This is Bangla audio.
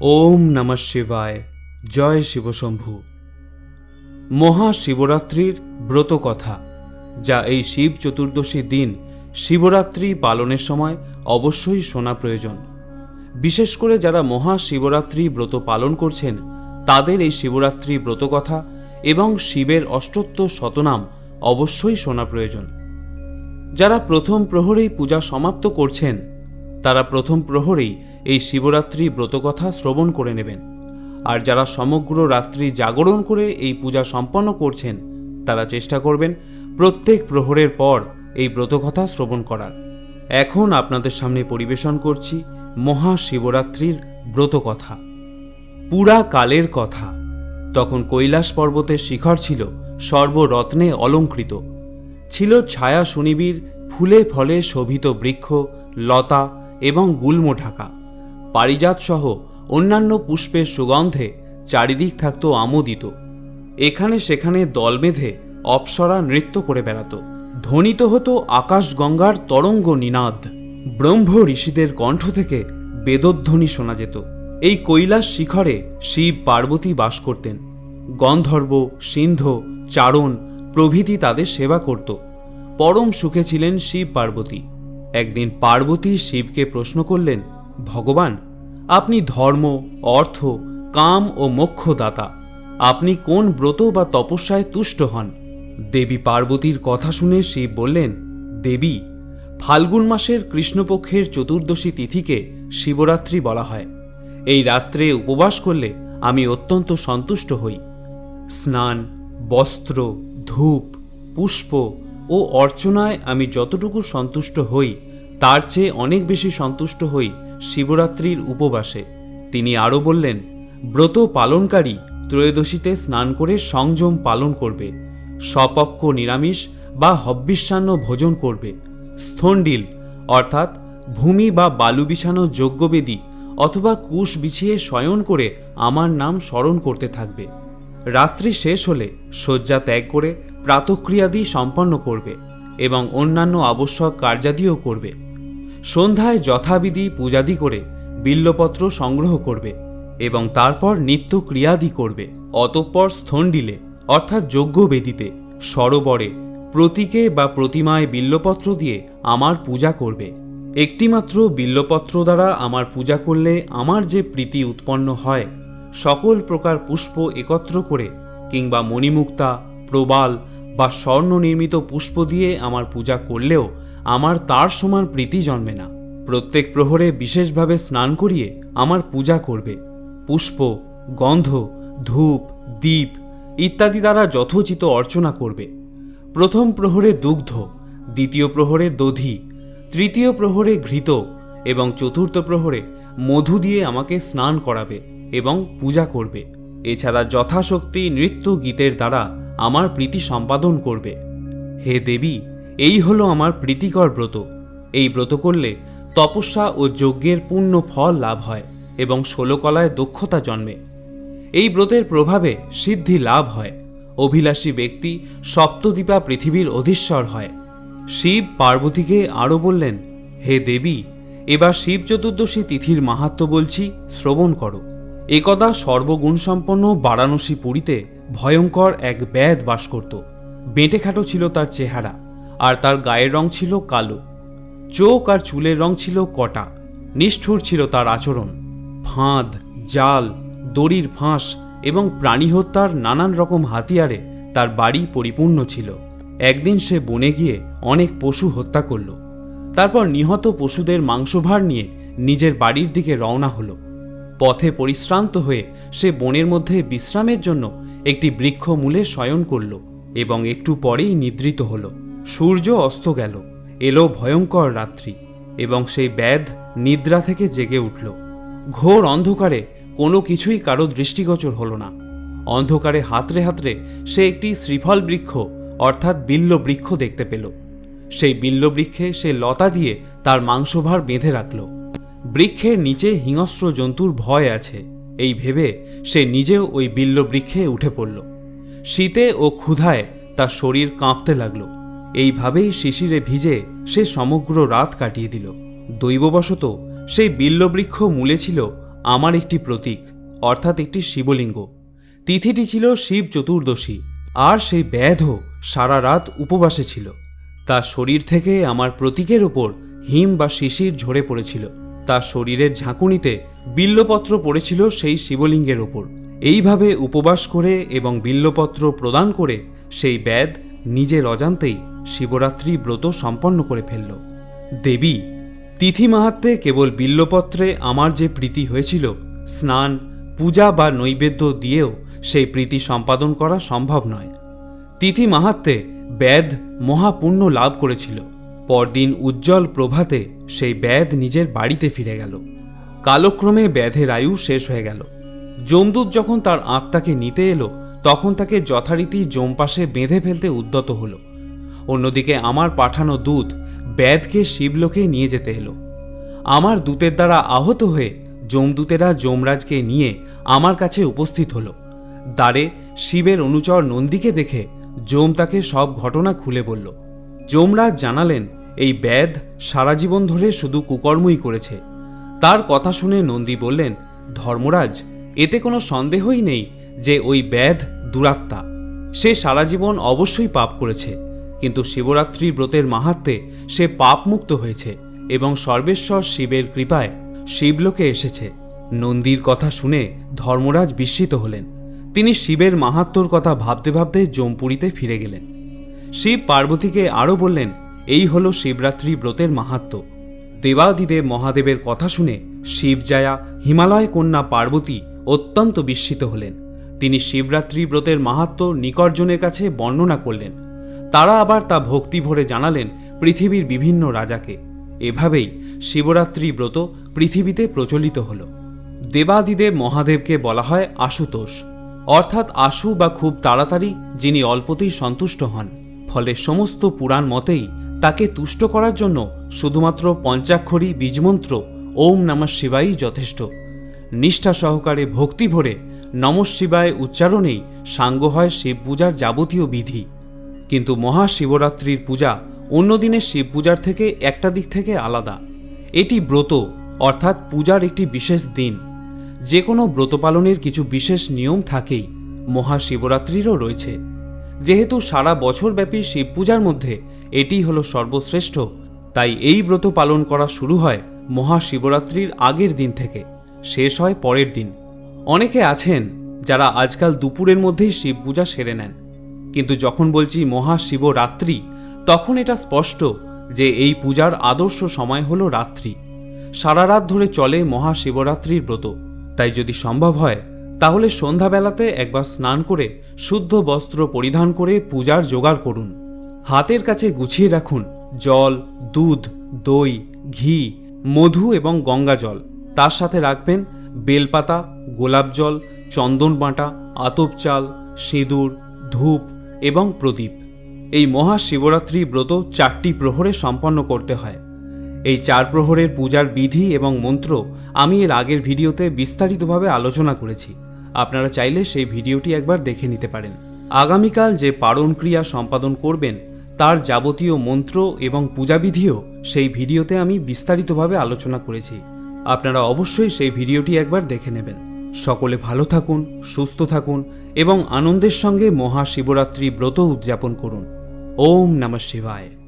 ওম নমঃ শিবায়। জয় শিবশম্ভু মহাশিবরাত্রির ব্রত কথা, যা এই শিব চতুর্দশী দিন শিবরাত্রি পালনের সময় অবশ্যই শোনা প্রয়োজন। বিশেষ করে যারা মহাশিবরাত্রি ব্রত পালন করছেন, তাদের এই শিবরাত্রি ব্রত কথা এবং শিবের অষ্টোত্তর শতনাম অবশ্যই শোনা প্রয়োজন। যারা প্রথম প্রহরেই পূজা সমাপ্ত করছেন, তারা প্রথম প্রহরেই এই শিবরাত্রি ব্রতকথা শ্রবণ করে নেবেন। আর যারা সমগ্র রাত্রি জাগরণ করে এই পূজা সম্পন্ন করছেন, তারা চেষ্টা করবেন প্রত্যেক প্রহরের পর এই ব্রতকথা শ্রবণ করার। এখন আপনাদের সামনে পরিবেশন করছি মহাশিবরাত্রির ব্রতকথা। পুরা কালের কথা। তখন কৈলাস পর্বতের শিখর ছিল সর্বরত্নে অলঙ্কৃত। ছিল ছায়া সুনিবির ফুলে ফলে শোভিত বৃক্ষ, লতা এবং গুল্ম ঢাকা। পারিজাত সহ অন্যান্য পুষ্পের সুগন্ধে চারিদিক থাকত আমোদিত। এখানে সেখানে দল বেঁধে অপ্সরা নৃত্য করে বেড়াত। ধ্বনিত হতো আকাশ গঙ্গার তরঙ্গ নিনাদ। ব্রহ্ম ঋষিদের কণ্ঠ থেকে বেদধ্বনি শোনা যেত। এই কৈলাস শিখরে শিব পার্বতী বাস করতেন। গন্ধর্ব, সিন্ধ, চারণ প্রভৃতি তাদের সেবা করত। পরম সুখে ছিলেন শিব পার্বতী। একদিন পার্বতী শিবকে প্রশ্ন করলেন ভগবান, আপনি ধর্ম, অর্থ, কাম ও মোক্ষ দাতা আপনি কোন ব্রত বা তপস্যায় তুষ্ট হন? দেবী পার্বতীর কথা শুনে শিব বললেন, দেবী, ফাল্গুন মাসের কৃষ্ণপক্ষের চতুর্দশী তিথিকে শিবরাত্রি বলা হয়। এই রাত্রে উপবাস করলে আমি অত্যন্ত সন্তুষ্ট হই। স্নান, বস্ত্র, ধূপ, পুষ্প ও অর্চনায় আমি যতটুকু সন্তুষ্ট হই, তার চেয়ে অনেক বেশি সন্তুষ্ট হই শিবরাত্রির উপবাসে। তিনি আরও বললেন, ব্রত পালনকারী ত্রয়োদশীতে স্নান করে সংযম পালন করবে স্বপক্ষ নিরামিষ বা হব্বিষ্যান্ন ভোজন করবে, স্থণ্ডিল, অর্থাৎ ভূমি বা বালু বিছানো যজ্ঞবেদী অথবা কুশ বিছিয়ে শয়ন করে আমার নাম স্মরণ করতে থাকবে। রাত্রি শেষ হলে শয্যা ত্যাগ করে প্রাতক্রিয়াদি সম্পন্ন করবে এবং অন্যান্য আবশ্যক কার্যাদিও করবে। সন্ধ্যায় যথাবিধি পূজাদি করে বিল্লপত্র সংগ্রহ করবে এবং তারপর নিত্য ক্রিয়াদি করবে। অতঃপর স্থণ্ডিলে, অর্থাৎ যজ্ঞ যজ্ঞবেদিতে, সরোবরে প্রতীকে বা প্রতিমায় বিল্লপত্র দিয়ে আমার পূজা করবে। একটিমাত্র বিল্লপত্র দ্বারা আমার পূজা করলে আমার যে প্রীতি উৎপন্ন হয়, সকল প্রকার পুষ্প একত্র করে কিংবা মণিমুক্তা, প্রবাল বা স্বর্ণ নির্মিত পুষ্প দিয়ে আমার পূজা করলেও আমার তার সমান প্রীতি জন্মে না। প্রত্যেক প্রহরে বিশেষভাবে স্নান করিয়ে আমার পূজা করবে। পুষ্প, গন্ধ, ধূপ, দীপ ইত্যাদি দ্বারা যথোচিত অর্চনা করবে। প্রথম প্রহরে দুগ্ধ, দ্বিতীয় প্রহরে দধি, তৃতীয় প্রহরে ঘৃত এবং চতুর্থ প্রহরে মধু দিয়ে আমাকে স্নান করাবে এবং পূজা করবে। এছাড়া যথাশক্তি নৃত্য গীতের দ্বারা আমার প্রীতি সম্পাদন করবে। হে দেবী এই হলো আমার প্রীতিকর ব্রত। এই ব্রত করলে তপস্যা ও যজ্ঞের পূর্ণ ফল লাভ হয় এবং ষোলকলায় দক্ষতা জন্মে। এই ব্রতের প্রভাবে সিদ্ধি লাভ হয়। অভিলাষী ব্যক্তি সপ্তদ্বীপা পৃথিবীর অধীশ্বর হয়। শিব পার্বতীকে আরও বললেন, হে দেবী, এবার শিব চতুর্দশী তিথির মাহাত্ম বলছি, শ্রবণ করো। একদা সর্বগুণসম্পন্ন বারাণসী পুরীতে ভয়ঙ্কর এক ব্যাধ বাস করত। বেঁটেখাটো ছিল তার চেহারা। আর তার গায়ের রং ছিল কালো। চোখ আর চুলের রং ছিল কটা। নিষ্ঠুর ছিল তার আচরণ। ফাঁদ, জাল, দড়ির ফাঁস এবং প্রাণী হত্যার নানান রকম হাতিয়ারে তার বাড়ি পরিপূর্ণ ছিল। একদিন সে বনে গিয়ে অনেক পশু হত্যা করল। তারপর নিহত পশুদের মাংসভার নিয়ে নিজের বাড়ির দিকে রওনা হলো। পথে পরিশ্রান্ত হয়ে সে বনের মধ্যে বিশ্রামের জন্য একটি বৃক্ষ মূলে শয়ন করল এবং একটু পরেই নিদ্রিত হল। সূর্য অস্ত গেল, এলো ভয়ঙ্কর রাত্রি, এবং সেই ব্যাধ নিদ্রা থেকে জেগে উঠল। ঘোর অন্ধকারে কোনো কিছুই কারও দৃষ্টিগোচর হলো না। অন্ধকারে হাতরে হাতড়ে সে একটি শ্রীফল বৃক্ষ, অর্থাৎ বিল্ল বৃক্ষ দেখতে পেল। সেই বিল্ল বৃক্ষে সে লতা দিয়ে তার মাংসভার বেঁধে রাখল। বৃক্ষের নিচে হিংস্র জন্তুর ভয় আছে, এই ভেবে সে নিজেও ওই বিল্ল বৃক্ষে উঠে পড়ল। শীতে ও ক্ষুধায় তার শরীর কাঁপতে লাগল। এইভাবেই শিশিরে ভিজে সে সমগ্র রাত কাটিয়ে দিল। দৈববশত সেই বিল্লবৃক্ষ মূলে ছিল আমার একটি প্রতীক, অর্থাৎ একটি শিবলিঙ্গ। তিথিটি ছিল শিব চতুর্দশী, আর সেই ব্যাধও সারা রাত উপবাসে ছিল। তার শরীর থেকে আমার প্রতীকের ওপর হিম বা শিশির ঝরে পড়েছিল। তার শরীরের ঝাঁকুনিতে বিল্লপত্র পড়েছিল সেই শিবলিঙ্গের ওপর এইভাবে উপবাস করে এবং বিল্লপত্র প্রদান করে সেই ব্যাধ নিজের অজান্তেই শিবরাত্রি ব্রত সম্পন্ন করে ফেলল। দেবী, তিথি মাহাত্মে কেবল বিল্লপত্রে আমার যে প্রীতি হয়েছিল, স্নান, পূজা বা নৈবেদ্য দিয়েও সেই প্রীতি সম্পাদন করা সম্ভব নয়। তিথি মাহাত্মে ব্যাদ মহাপুণ্য লাভ করেছিল। পরদিন উজ্জ্বল প্রভাতে সেই ব্যাধ নিজের বাড়িতে ফিরে গেল। কালক্রমে ব্যাধের আয়ু শেষ হয়ে গেল। যমদূত যখন তার আত্মাকে নিতে এলো, তখন তাকে যথারীতি জমপাশে বেঁধে ফেলতে উদ্যত হলো। অন্যদিকে আমার পাঠানো দূত ব্যাধকে শিবলোকে নিয়ে যেতে এলো। আমার দূতের দ্বারা আহত হয়ে যমদূতেরা যমরাজকে নিয়ে আমার কাছে উপস্থিত হলো। দ্বারে শিবের অনুচর নন্দীকে দেখে যম তাকে সব ঘটনা খুলে বলল। যমরাজ জানালেন, এই ব্যাধ সারা জীবন ধরে শুধু কুকর্মই করেছে। তার কথা শুনে নন্দী বললেন, ধর্মরাজ, এতে কোনো সন্দেহই নেই যে ওই ব্যাধ দুরাত্মা। সে সারা জীবন অবশ্যই পাপ করেছে। কিন্তু শিবরাত্রি ব্রতের মাহাত্মে সে পাপমুক্ত হয়েছে এবং সর্বেশ্বর শিবের কৃপায় শিবলোকে এসেছে। নন্দীর কথা শুনে ধর্মরাজ বিস্মিত হলেন। তিনি শিবের মাহাত্ম্যর কথা ভাবতে ভাবতে জমপুরিতে ফিরে গেলেন। শিব পার্বতীকে আরও বললেন, এই হল শিবরাত্রি ব্রতের মাহাত্ম্য দেবাদিদেব মহাদেবের কথা শুনে শিবজায়া, হিমালয় কন্যা পার্বতী অত্যন্ত বিস্মিত হলেন। তিনি শিবরাত্রি ব্রতের মাহাত্ম্য নিকর্জনের কাছে বর্ণনা করলেন। তারা আবার তা ভক্তি ভরে জানালেন পৃথিবীর বিভিন্ন রাজাকে। এভাবেই শিবরাত্রি ব্রত পৃথিবীতে প্রচলিত হল। দেবাদিদেব মহাদেবকে বলা হয় আশুতোষ। অর্থাৎ আশু বা খুব তাড়াতাড়ি যিনি অল্পতেই সন্তুষ্ট হন। ফলে সমস্ত পুরাণ মতেই তাকে তুষ্ট করার জন্য শুধুমাত্র পঞ্চাক্ষরী বীজমন্ত্র ওম নমঃ শিবাই যথেষ্ট। নিষ্ঠা সহকারে ভক্তি ভরে নমঃ শিবায় উচ্চারণেই সাঙ্গ হয় শিব পূজার যাবতীয় বিধি। কিন্তু মহাশিবরাত্রির পূজা অন্য দিনের শিব পূজার থেকে একটা দিক থেকে আলাদা। এটি ব্রত, অর্থাৎ পূজার একটি বিশেষ দিন। যে কোনো ব্রত পালনের কিছু বিশেষ নিয়ম থাকেই, মহাশিবরাত্রিরও রয়েছে। যেহেতু সারা বছরব্যাপী শিব পূজার মধ্যে এটি হলো সর্বশ্রেষ্ঠ, তাই এই ব্রত পালন করা শুরু হয় মহাশিবরাত্রির আগের দিন থেকে, শেষ হয় পরের দিন। অনেকে আছেন যারা আজকাল দুপুরের মধ্যেই শিব পূজা সেরে নেন। কিন্তু যখন বলছি মহাশিবরাত্রি, তখন এটা স্পষ্ট যে এই পূজার আদর্শ সময় হলো রাত্রি। সারা রাত ধরে চলে মহাশিবরাত্রির ব্রত। তাই যদি সম্ভব হয়, তাহলে সন্ধ্যাবেলাতে একবার স্নান করে শুদ্ধ বস্ত্র পরিধান করে পূজার জোগাড় করুন। হাতের কাছে গুছিয়ে রাখুন জল, দুধ, দই, ঘি, মধু এবং গঙ্গা জল। তার সাথে রাখবেন বেলপাতা, গোলাপ জল, চন্দন বাঁটা, আতপ চাল, সিঁদুর, ধূপ এবং প্রদীপ। এই মহাশিবরাত্রি ব্রত চারটি প্রহরে সম্পন্ন করতে হয়। এই চার প্রহরের পূজার বিধি এবং মন্ত্র আমি এর আগের ভিডিওতে বিস্তারিতভাবে আলোচনা করেছি। আপনারা চাইলে সেই ভিডিওটি একবার দেখে নিতে পারেন। আগামীকাল যে পারণ ক্রিয়া সম্পাদন করবেন, তার যাবতীয় মন্ত্র এবং পূজাবিধিও সেই ভিডিওতে আমি বিস্তারিতভাবে আলোচনা করেছি। আপনারা অবশ্যই সেই ভিডিওটি একবার দেখে নেবেন। সকলে ভালো থাকুন, সুস্থ থাকুন এবং আনন্দের সঙ্গে মহাশিবরাত্রি ব্রত উদযাপন করুন। ওম নমঃ শিবায়।